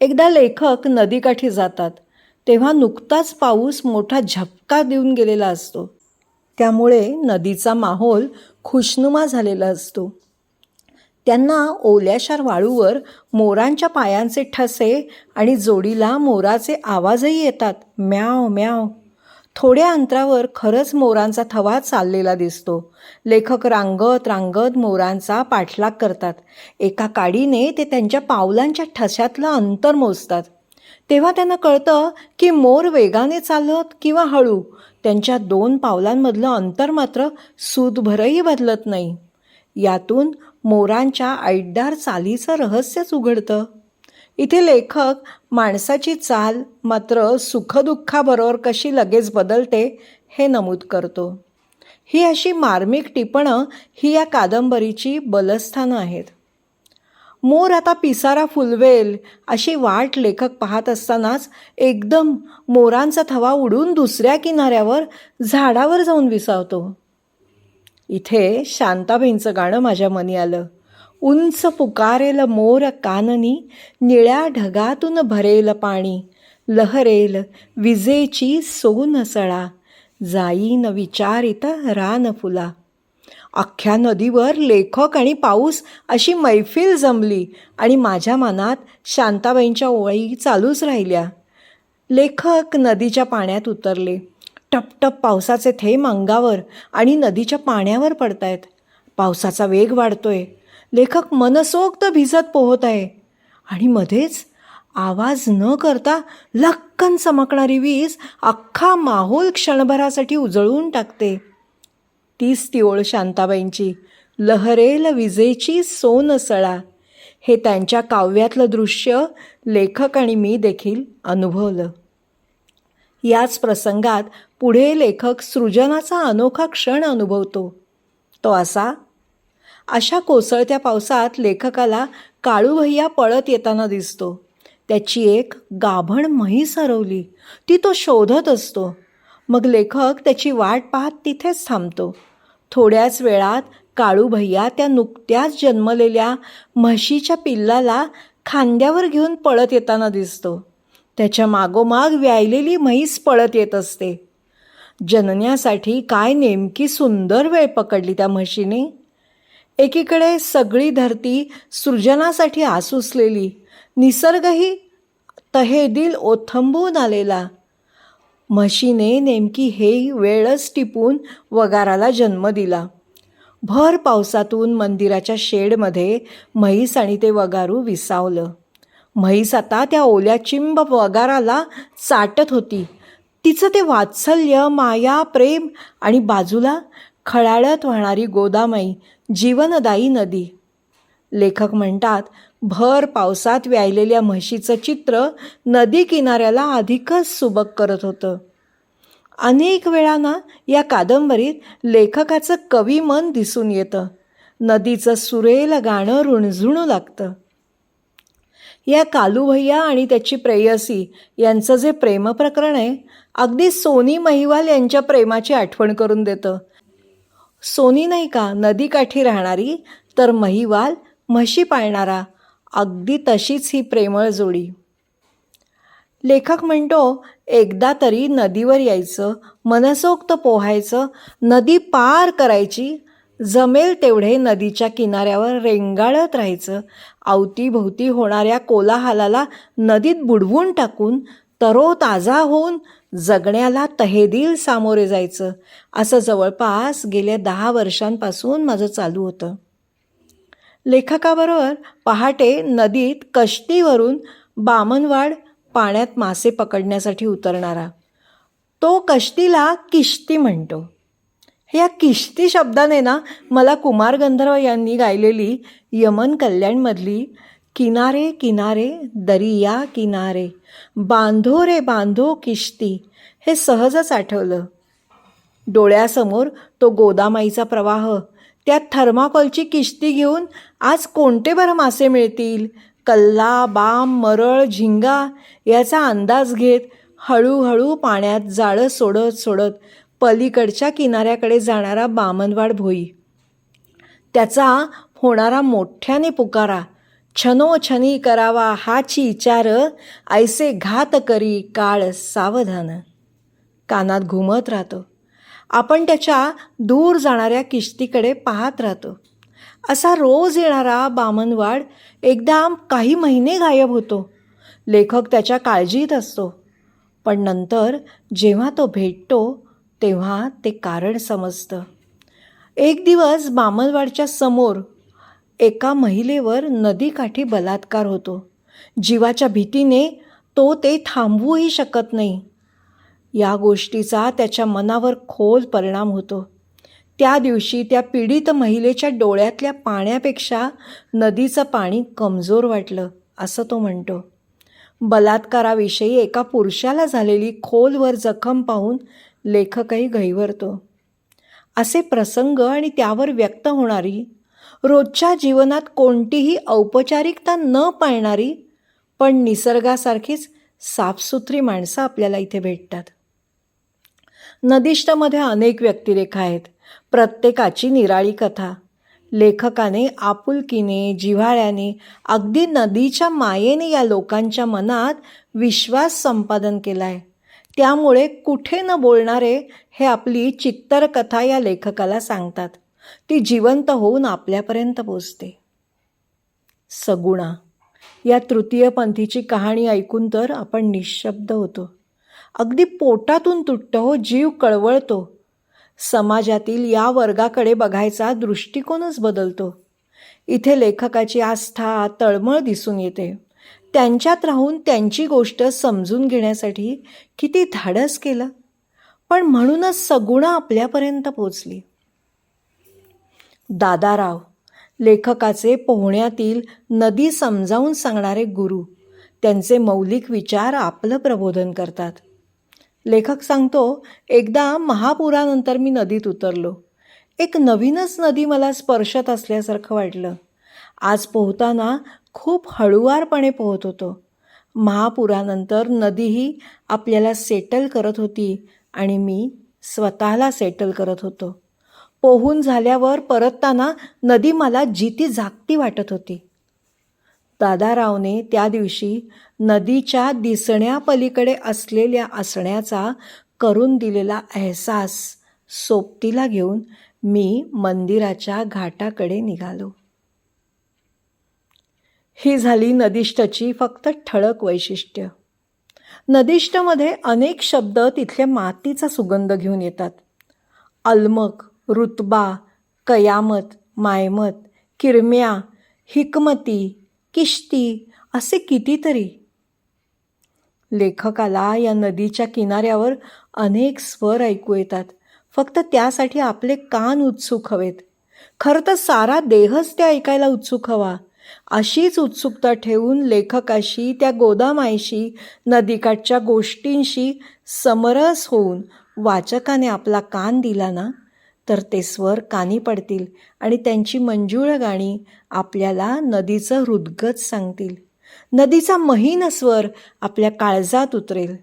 एकदा लेखक नदीकाठी जातात तेव्हा नुकताच पाऊस मोठा झपका देऊन गेलेला असतो. त्यामुळे नदीचा माहोल खुशनुमा झालेला असतो. त्यांना ओल्याशार वाळूवर मोरांच्या पायांचे ठसे आणि जोडीला मोराचे आवाजही येतात. म्याव म्याव. थोड्या अंतरावर खरंच मोरांचा थवा चाललेला दिसतो. लेखक रांगत रांगत मोरांचा पाठलाग करतात. एका काडीने ते त्यांच्या पावलांच्या ठश्यातलं अंतर मोजतात. तेव्हा त्यांना कळतं की मोर वेगाने चालत किंवा हळू त्यांच्या दोन पावलांमधलं अंतर मात्र सूदभरही बदलत नाही. यातून मोरांच्या ऐटदार चालीचं रहस्यच उघडतं. इथे लेखक माणसाची चाल मात्र सुखदुःखाबरोबर कशी लगेच बदलते हे नमूद करतो. ही अशी मार्मिक टिपणं ही या कादंबरीची बलस्थानं आहेत. मोर आता पिसारा फुलवेल अशी वाट लेखक पाहत असतानाच एकदम मोरांचा थवा उडून दुसऱ्या किनाऱ्यावर झाडावर जाऊन विसावतो. इथे शांताबाईंचं गाणं माझ्या मनी आलं. उंच पुकारेल मोर काननी निळ्या ढगातून भरेल पाणी लहरेल विजेची सोन सळा जाईन विचारित रान फुला. अख्ख्या नदीवर लेखक आणि पाऊस अशी मैफिल जमली आणि माझ्या मनात शांताबाईंच्या ओळी चालूच राहिल्या. लेखक नदीच्या पाण्यात उतरले. टपटप पावसाचे थेंब अंगावर आणि नदीच्या पाण्यावर पडतायत. पावसाचा वेग वाढतोय. लेखक मनसोक्त भिजत पोहत आहे. आणि मध्येच आवाज न करता लक्कन चमकणारी वीज अख्खा माहोल क्षणभरासाठी उजळून टाकते. तीच ती ओळ शांताबाईंची लहरेल विजेची सोनसळा हे त्यांच्या काव्यातलं दृश्य लेखक आणि मी देखील अनुभवलं. याच प्रसंगात पुढे लेखक सृजनाचा अनोखा क्षण अनुभवतो. तो असा अशा कोसळत्या पावसात लेखकाला काळूभैया पळत येताना दिसतो. त्याची एक गाभण म्हैस हरवली. ती तो शोधत असतो. मग लेखक त्याची वाट पाहत तिथेच थांबतो. थोड्याच वेळात काळूभैया त्या नुकत्याच जन्मलेल्या म्हशीच्या पिल्लाला खांद्यावर घेऊन पळत येताना दिसतो. त्याच्या मागोमाग व्यायलेली म्हैस पळत येत असते. जनन्यासाठी काय नेमकी सुंदर वेळ पकडली त्या म्हशीने? एकीकडे सगळी धरती सृजनासाठी आसुसलेली निसर्गही तहेदिल ओथंबून आलेला. म्हशीने नेमकी हे वेळच टिपून वगाराला जन्म दिला. भर पावसातून मंदिराच्या शेडमध्ये म्हैस आणि ते वगारू विसावलं. म्हैस आता त्या ओल्या चिंब वगाराला चाटत होती. तिचं ते वात्सल्य माया प्रेम आणि बाजूला खळाळत वाहणारी गोदामाई जीवनदायी नदी. लेखक म्हणतात भर पावसात व्यायलेल्या म्हशीचं चित्र नदी किनाऱ्याला अधिकच सुबक करत होतं. अनेक वेळा ना या कादंबरीत लेखकाचं कवी मन दिसून येतं. नदीचं सुरेल गाणं रुणझुणू लागतं. या कालूभैया आणि त्याची प्रेयसी यांचं जे प्रेमप्रकरण आहे अगदी सोनी महिवाल यांच्या प्रेमाची आठवण करून देतं. सोनी नाही का? नदीकाठी राहणारी तर महिवाल म्हशी पाळणारा. अगदी तशीच ही प्रेमळ जोडी. लेखक म्हणतो एकदा तरी नदीवर यायचं मनसोक्त पोहायचं नदी पार करायची जमेल तेवढे नदीच्या किनाऱ्यावर रेंगाळत राहायचं. अवतीभोवती होणाऱ्या कोलाहालाला नदीत बुडवून टाकून तरोताजा होऊन जगण्याला तहेदिल सामोरे जायचं असं जवळपास गेल्या दहा वर्षांपासून माझं चालू होतं. लेखकाबरोबर पहाटे नदीत कष्टीवरून बामनवाड पाण्यात मासे पकडण्यासाठी उतरणारा. तो कष्टीला किश्ती म्हणतो. या किश्ती शब्दाने ना मला कुमार गंधर्व यांनी गायलेली यमन कल्याणमधली किनारे किनारे दरिया किनारे बांधो रे बांधो किश्ती हे सहजच आठवलं. डोळ्यासमोर तो गोदामाईचा प्रवाह त्यात थर्माकोलची किश्ती घेऊन आज कोणते बरं मासे मिळतील? कल्ला बाम मरळ झिंगा याचा अंदाज घेत हळूहळू पाण्यात जाळं सोडत सोडत पलीकडच्या किनाऱ्याकडे जाणारा बामनवाड भोई. त्याचा होणारा मोठ्याने पुकारा छनोछनी करावा हाची विचार ऐसे घात करी काळ सावधान. कानात घुमत राहतो. आपण त्याच्या दूर जाणाऱ्या किश्तीकडे पाहत राहतो. असा रोज येणारा बामनवाड एकदा काही महिने गायब होतो. लेखक त्याच्या काळजीत असतो. पण नंतर जेव्हा तो भेटतो तेव्हा ते कारण समजतं. एक दिवस बामनवाडच्या समोर एका महिलेवर नदीकाठी बलात्कार होतो. जीवाच्या भीतीने तो ते थांबवूही शकत नाही. या गोष्टीचा त्याच्या मनावर खोल परिणाम होतो. त्या दिवशी त्या पीडित महिलेच्या डोळ्यातल्या पाण्यापेक्षा नदीचं पाणी कमजोर वाटलं असं तो म्हणतो. बलात्काराविषयी एका पुरुषाला झालेली खोलवर जखम पाहून लेखकही घैवरतो असे प्रसंग आणि त्यावर व्यक्त होणारी रोजच्या जीवनात कोणतीही औपचारिकता न पाळणारी पण निसर्गासारखीच साफसुथरी माणसं आपल्याला इथे भेटतात. नदिष्टमध्ये अनेक व्यक्तिरेखा आहेत. प्रत्येकाची निराळी कथा. लेखकाने आपुलकीने जिव्हाळ्याने अगदी नदीच्या मायेने या लोकांच्या मनात विश्वास संपादन केला आहे त्यामुळे कुठे न बोलणारे हे आपली चित्तरकथा या लेखकाला सांगतात. ती जिवंत होऊन आपल्यापर्यंत पोचते. सगुणा. या तृतीयपंथीची कहाणी ऐकून तर आपण निशब्द होतो. अगदी पोटातून तुटतं हो जीव कळवळतो. समाजातील या वर्गाकडे बघायचा दृष्टिकोनच बदलतो. इथे लेखकाची आस्था तळमळ दिसून येते. त्यांच्यात राहून त्यांची गोष्ट समजून घेण्यासाठी किती धाडस केलं. पण म्हणूनच सगुणं आपल्यापर्यंत पोचली. दादाराव लेखकाचे पोहण्यातील नदी समजावून सांगणारे गुरु. त्यांचे मौलिक विचार आपलं प्रबोधन करतात. लेखक सांगतो एकदा महापुरानंतर मी नदीत उतरलो. एक नवीनच नदी मला स्पर्शत असल्यासारखं वाटलं. आज पोहताना खूप हळुवारपणे पोहत होतो. महापुरानंतर नदीही आपल्याला सेटल करत होती आणि मी स्वतःला सेटल करत होतो. पोहून झाल्यावर परतताना नदी मला जिती जागती वाटत होती. दादारावने त्या दिवशी नदीच्या दिसण्यापलीकडे असलेल्या असण्याचा करून दिलेला अहसास सोबतीला घेऊन मी मंदिराच्या घाटाकडे निघालो. ही झाली नदिष्टची फक्त ठळक वैशिष्ट्य. नदिष्टमध्ये अनेक शब्द तिथल्या मातीचा सुगंध घेऊन येतात. अलमक रुतबा कयामत मायमत किरम्या हिकमती किश्ती असे कितीतरी. लेखकाला या नदीच्या किनाऱ्यावर अनेक स्वर ऐकू येतात. फक्त त्यासाठी आपले कान उत्सुक हवेत. खरं तर सारा देहच ते ऐकायला उत्सुक हवा. अशीच उत्सुकता ठेवून लेखकाशी त्या गोदामाईशी नदीकाठच्या गोष्टींशी समरस होऊन वाचकाने आपला कान दिला ना? तर ते स्वर कानी पडतील आणि त्यांची मंजूळ गाणी आपल्याला नदीचं हृदगत सांगतील. नदीचा महीन स्वर आपल्या काळजात उतरेल.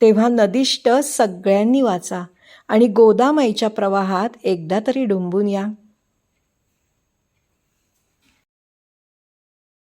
तेव्हा नदिष्ट सगळ्यांनी वाचा आणि गोदामाईच्या प्रवाहात एकदा तरी डुंबून या.